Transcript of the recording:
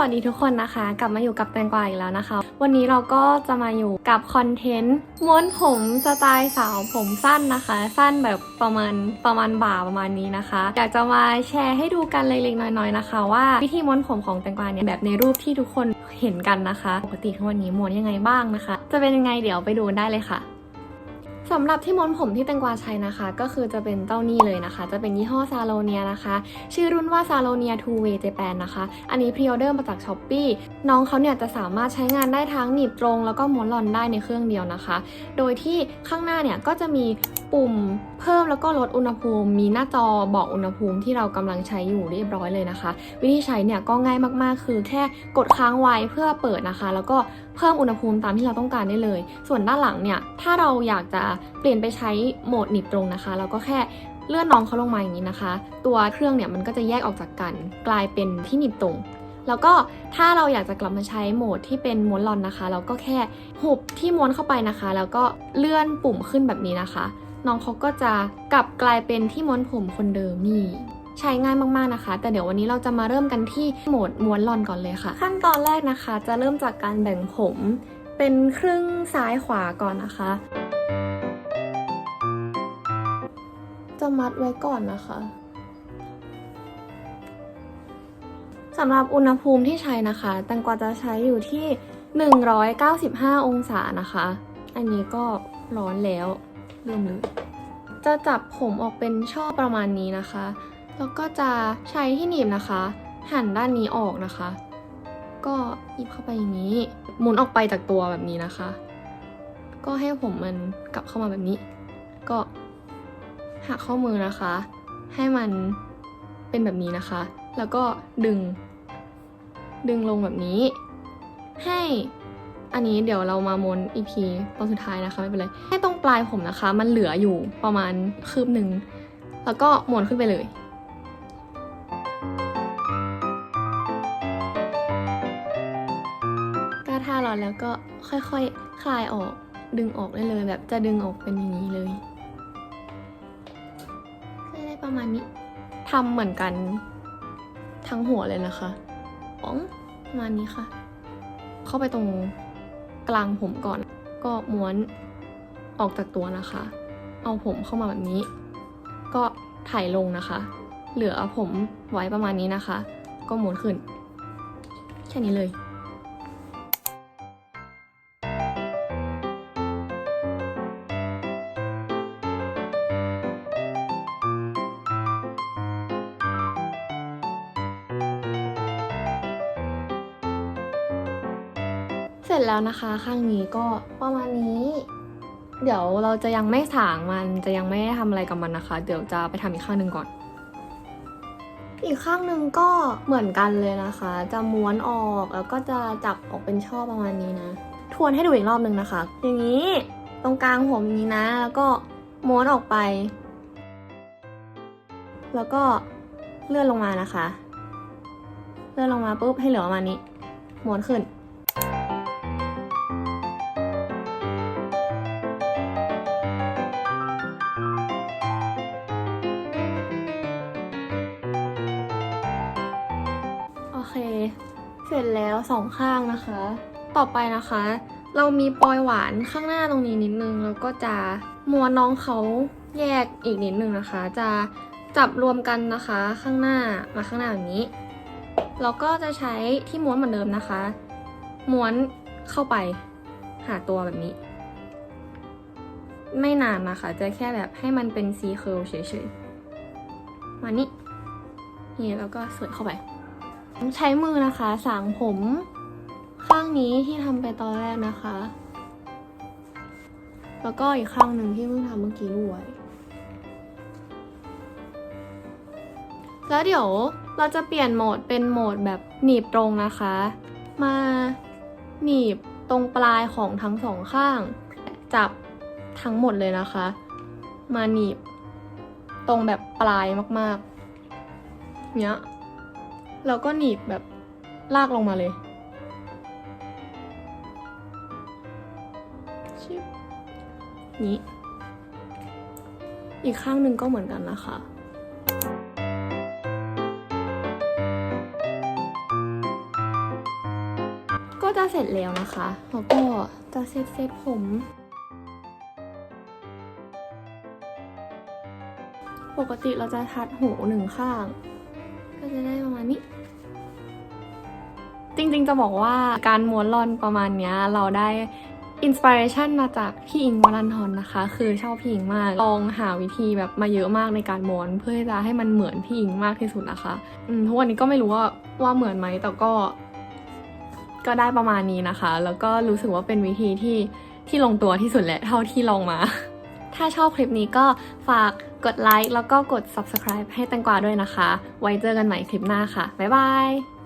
วัสดีค่ะสวัสดีทุกคนนะคะ กลับมาอยู่กับแตงกวาอีกแล้วนะคะ วันนี้เราก็จะมาอยู่กับคอนเทนต์ม้วนผมสไตล์สาวผมสั้นนะคะ สั้นแบบประมาณประมาณบ่าประมาณนี้นะคะอยากจะมาแชร์ให้ดูกันเล็กๆน้อยๆนะคะ ว่าวิธีม้วนผมของแตงกวาเนี่ยแบบในรูปที่ทุกคนเห็นกันนะคะ ปกติทุกวันนี้ม้วนยังไงบ้างนะคะ จะเป็นยังไงเดี๋ยวไปดูได้เลยค่ะ สำหรับที่ม้วนผมที่แตงกวาใช้นะคะ ก็คือจะเป็นเจ้านี่เลยนะคะ จะเป็นยี่ห้อซาโลเนียนะคะ ชื่อรุ่นว่าซาโลเนีย Two Way Japan นะคะ อันนี้พรีออเดอร์มาจาก s h อ p e e น้องเขาเนี่ยจะสามารถใช้งานได้ทั้งหนีบตรง แล้วก็ม้วนหลอนได้ในเครื่องเดียวนะคะ โดยที่ข้างหน้าเนี่ยก็จะมีปุ่มเพิ่มแล้วก็ลดอุณหภูมิ มีหน้าจอบอกอุณหภูมิที่เรากำลังใช้อยู่เรียบร้อยเลยนะคะ วิธีใช้เนี่ยก็ง่ายมากๆ คือแค่กดค้างไว้เพื่อเปิดนะคะ แล้วก็เพิ่มอุณหภูมิตามที่เราต้องการได้เลย ส่วนด้านหลังเนี่ยถ้าเราอยากจะเปลี่ยนไปใช้โหมดหนีบตรงนะคะ เราก็แค่เลื่อนน้องเขาลงมาอย่างนี้นะคะ ตัวเครื่องเนี่ยมันก็จะแยกออกจากกัน กลายเป็นที่หนีบตรง แล้วก็ถ้าเราอยากจะกลับมาใช้โหมดที่เป็นม้วนลอนนะคะ เราก็แค่หุบที่ม้วนเข้าไปนะคะ แล้วก็เลื่อนปุ่มขึ้นแบบนี้นะคะ น้องเขาก็จะกลับกลายเป็นที่ม้วนผมคนเดิมนี่ ใช้ง่ายมากๆนะคะ แต่เดี๋ยววันนี้เราจะมาเริ่มกันที่โหมดม้วนลอนก่อนเลยค่ะ ขั้นตอนแรกนะคะ จะเริ่มจากการแบ่งผมเป็นครึ่งซ้ายขวาก่อนนะคะ จะมัดไว้ก่อนนะคะสำหรับอุณหภูมิที่ใช้นะคะแตงกวาจะใช้อยู่ที่ 195 องศานะคะ อันนี้ก็ร้อนแล้วเริ่มเลยจะจับผมออกเป็นช่อประมาณนี้นะคะ แล้วก็จะใช้ที่หนีบนะคะ หั่นด้านนี้ออกนะคะ ก็หยิบเข้าไปอย่างนี้ หมุนออกไปจากตัวแบบนี้นะคะ ก็ให้ผมมันกลับเข้ามาแบบนี้ ก็หักข้อมือนะคะ ให้มันเป็นแบบนี้นะคะ แล้วก็ดึง ดึงลงแบบนี้ ให้อันนี้เดี๋ยวเรามาม้วนอีกทีตอนสุดท้ายนะคะ ไม่เป็นไร ให้ตรงปลายผมนะคะ มันเหลืออยู่ประมาณคืบหนึ่ง แล้วก็ม้วนขึ้นไปเลย ถ้าร้อนแล้วก็ค่อยๆคคลายออกดึงออกได้เลย แบบจะดึงออกเป็นอย่างนี้เลยก็ได้ประมาณนี้ทำเหมือนกันทั้งหัวเลยนะคะอ๋องประมาณนี้ค่ะ เข้าไปตรงกลางผมก่อน ก็ม้วนออกจากตัวนะคะ เอาผมเข้ามาแบบนี้ ก็ถ่ายลงนะคะ เหลือผมไว้ประมาณนี้นะคะ ก็ม้วนขึ้น แค่นี้เลย สร็จแล้วนะคะ ข้างนี้ก็ประมาณนี้ เดี๋ยวเราจะยังไม่สางมันจะยังไม่ได้ทำอะไรกับมันนะคะ เดี๋ยวจะไปทำอีกข้างหนึ่งก่อน อีกข้างหนึ่งก็เหมือนกันเลยนะคะ จะม้วนออกแล้วก็จะจับออกเป็นช่อประมาณนี้นะ ทวนให้ดูอีกรอบหนึ่งนะคะ อย่างนี้ตรงกลางผมอย่างนี้นะ แล้วก็ม้วนออกไป แล้วก็เลื่อนลงมานะคะ เลื่อนลงมาปุ๊บให้เหลือประมาณนี้ม้วนขึ้น เสร็จแล้วสองข้างนะคะ ต่อไปนะคะ เรามีปลอยหวานข้างหน้าตรงนี้นิดนึง แล้วก็จะม้วนน้องเขาแยกอีกนิดนึงนะคะ จะจับรวมกันนะคะข้างหน้ามาข้างหน้าแบบนี้ แล้วก็จะใช้ที่ม้วนเหมือนเดิมนะคะ ม้วนเข้าไปหาตัวแบบนี้ ไม่นานนะคะ จะแค่แบบให้มันเป็นซีเคิลเฉยๆมานี่นี่แล้วก็เสยเข้าไป ใช้มือนะคะสางผม ข้างนี้ที่ทำไปตอนแรกนะคะ แล้วก็อีกข้างหนึ่งที่เพิ่งทำเมื่อกี้ด้วยแล้วเดี๋ยวเราจะเปลี่ยนโหมดเป็นโหมดแบบหนีบตรงนะคะ มาหนีบตรงปลายของทั้งสองข้าง จับทั้งหมดเลยนะคะ มาหนีบตรงแบบปลายมากๆเนี้ย แล้วก็หนีบแบบลากลงมาเลยชิบนี้ อีกข้างหนึ่งก็เหมือนกันนะคะก็จะเสร็จแล้วนะคะแล้วก็จะเซตเซตผม ปกติเราจะทัดหูหนึ่งข้าง ก็จะได้ประมาณนี้ จริงๆจะบอกว่าการม้วนลอนประมาณเนี้ยเราได้อินสปิเรชันมาจากพี่อิงวรันทรนะคะ คือชอบพี่อิงมาก ลองหาวิธีแบบมาเยอะมากในการม้วนเพื่อจะให้มันเหมือนพี่อิงมากที่สุดนะคะทุกวันนี้ก็ไม่รู้ว่าว่าเหมือนไหมแต่ก็ ก็ได้ประมาณนี้นะคะ แล้วก็รู้สึกว่าเป็นวิธีที่ที่ลงตัวที่สุดแหละเท่าที่ลองมา ถ้าชอบคลิปนี้ก็ฝาก กดไลค์แล้วก็กด subscribe ให้แตงกวาด้วยนะคะ ไว้เจอกันใหม่คลิปหน้าค่ะ บ๊ายบาย